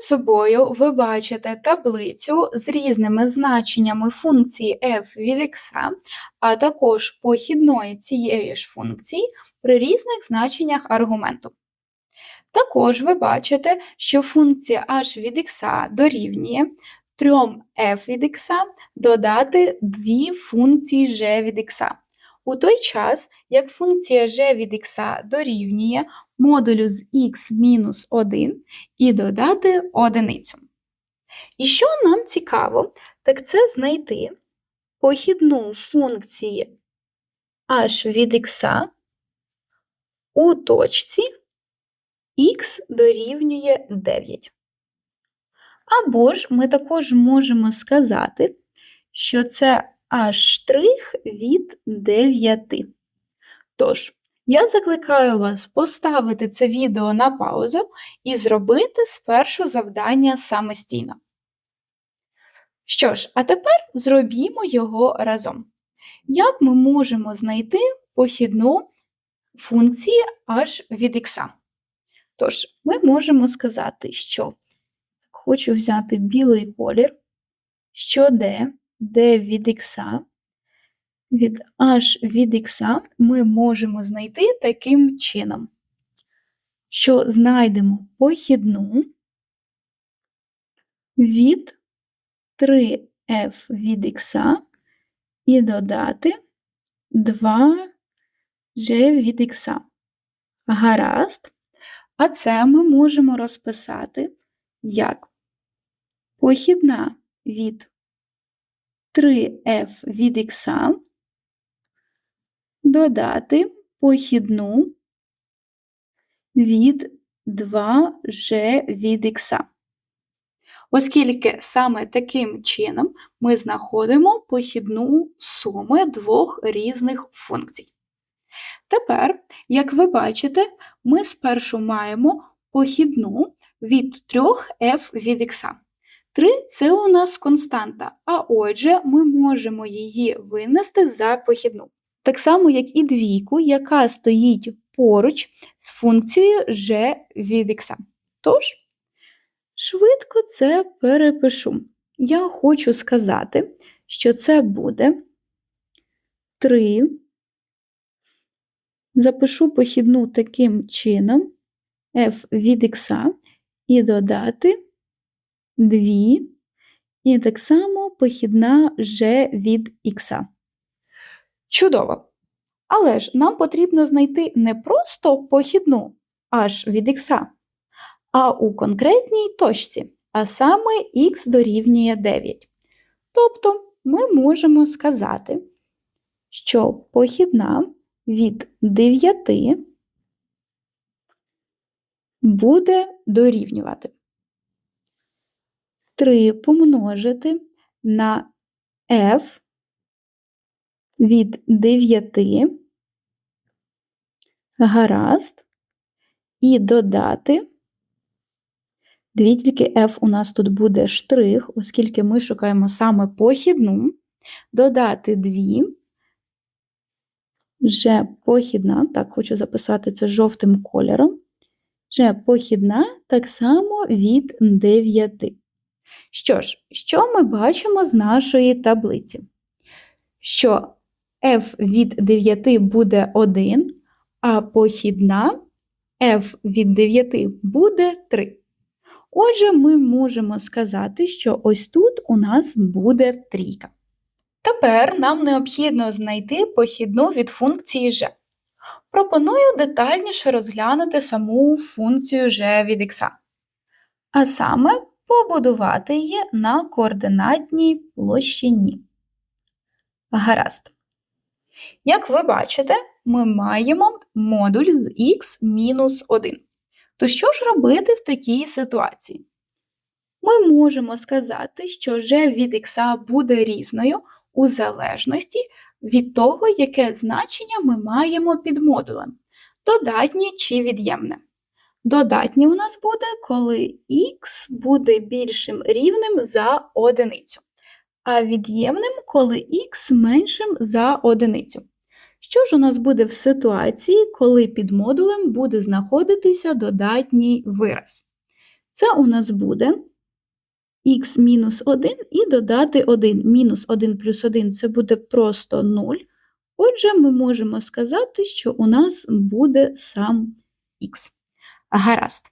Перед собою ви бачите таблицю з різними значеннями функції f від x, а також похідної цієї ж функції при різних значеннях аргументу. Також ви бачите, що функція h від x дорівнює 3f від x додати дві функції g від x. У той час, як функція g від x дорівнює модулю з x мінус 1 і додати одиницю. І що нам цікаво, так це знайти похідну функції h від x у точці x дорівнює 9. Або ж ми також можемо сказати, що це h' від 9. Тож, я закликаю вас поставити це відео на паузу і зробити спершу завдання самостійно. Що ж, а тепер зробімо його разом. Як ми можемо знайти похідну функції h від x? Тож, ми можемо сказати, що хочу взяти білий колір, що d, d від x від h від x ми можемо знайти таким чином, що знайдемо похідну від 3f від x і додати 2g від x. Гаразд. А це ми можемо розписати як похідна від 3f від x додати похідну від 2g від x. Оскільки саме таким чином ми знаходимо похідну суми двох різних функцій. Тепер, як ви бачите, ми спершу маємо похідну від 3f від x. 3 це у нас константа, а отже, ми можемо її винести за похідну так само, як і двійку, яка стоїть поруч з функцією g від x. Тож, швидко це перепишу. Я хочу сказати, що це буде 3. Запишу похідну таким чином f від x і додати 2, і так само похідна g від x. Чудово! Але ж нам потрібно знайти не просто похідну h від x, а у конкретній точці, а саме х дорівнює 9. Тобто ми можемо сказати, що похідна від 9 буде дорівнювати 3 помножити на f від 9 гаразд і додати. Дві тільки F у нас тут буде штрих, оскільки ми шукаємо саме похідну, додати 2, Ж похідна, так, хочу записати це жовтим кольором. Ж похідна так само від 9. Що ж, що ми бачимо з нашої таблиці? Що f від 9 буде 1, а похідна f від 9 буде 3. Отже, ми можемо сказати, що ось тут у нас буде трійка. Тепер нам необхідно знайти похідну від функції g. Пропоную детальніше розглянути саму функцію g від x. А саме побудувати її на координатній площині. Гаразд. Як ви бачите, ми маємо модуль з х-1. То що ж робити в такій ситуації? Ми можемо сказати, що g від х буде різною у залежності від того, яке значення ми маємо під модулем додатнє чи від'ємне. Додатнє у нас буде, коли х буде більшим рівнем за одиницю а від'ємним, коли х меншим за одиницю. Що ж у нас буде в ситуації, коли під модулем буде знаходитися додатній вираз? Це у нас буде х мінус 1 і додати 1. Мінус 1 плюс 1 це буде просто 0. Отже, ми можемо сказати, що у нас буде сам х. Гаразд.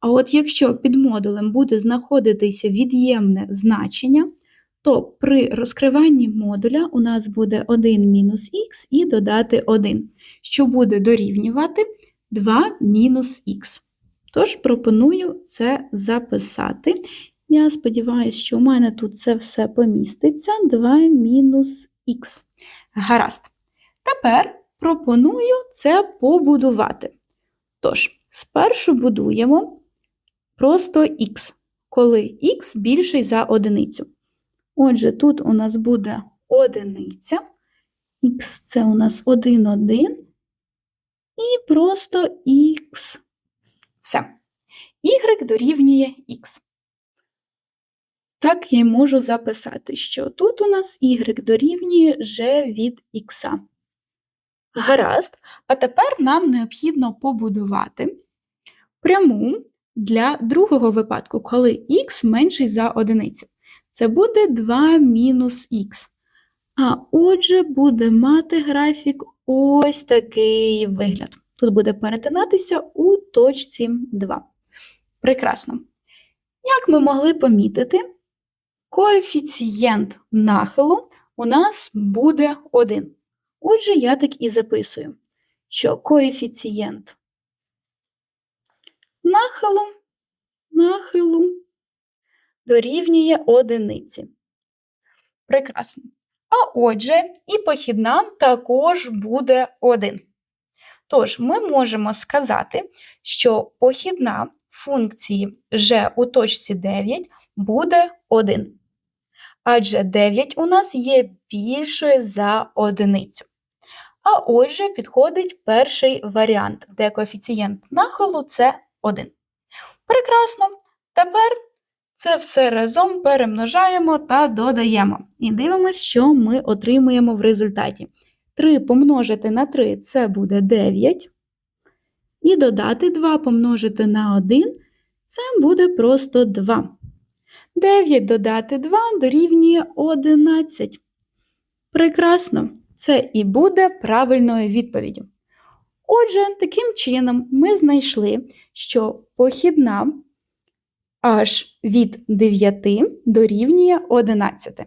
А от якщо під модулем буде знаходитися від'ємне значення, то при розкриванні модуля у нас буде 1 мінус х і додати 1, що буде дорівнювати 2 мінус х. Тож пропоную це записати. Я сподіваюся, що у мене тут це все поміститься. 2 мінус х. Гаразд. Тепер пропоную це побудувати. Тож, спершу будуємо просто х, коли х більший за одиницю. Отже, тут у нас буде одиниця, х це у нас 1, 1, і просто х. Все. y дорівнює х. Так я й можу записати, що тут у нас y дорівнює g від х. Гаразд, а тепер нам необхідно побудувати пряму для другого випадку, коли х менший за одиницю. Це буде 2 мінус х. А отже, буде мати графік ось такий вигляд. Тут буде перетинатися у точці 2. Прекрасно. Як ми могли помітити, коефіцієнт нахилу у нас буде 1. Отже, я так і записую, що коефіцієнт нахилу, нахилу дорівнює одиниці. Прекрасно. А отже, і похідна також буде 1. Тож, ми можемо сказати, що похідна функції g у точці 9 буде 1. Адже 9 у нас є більшою за одиницю. А отже, підходить перший варіант, де коефіцієнт нахилу це 1. Прекрасно. Тепер це все разом перемножаємо та додаємо. І дивимося, що ми отримуємо в результаті. 3 помножити на 3 це буде 9. І додати 2 помножити на 1 це буде просто 2. 9 додати 2 дорівнює 11. Прекрасно, це і буде правильною відповіддю. Отже, таким чином ми знайшли, що похідна аж від 9 дорівнює 11.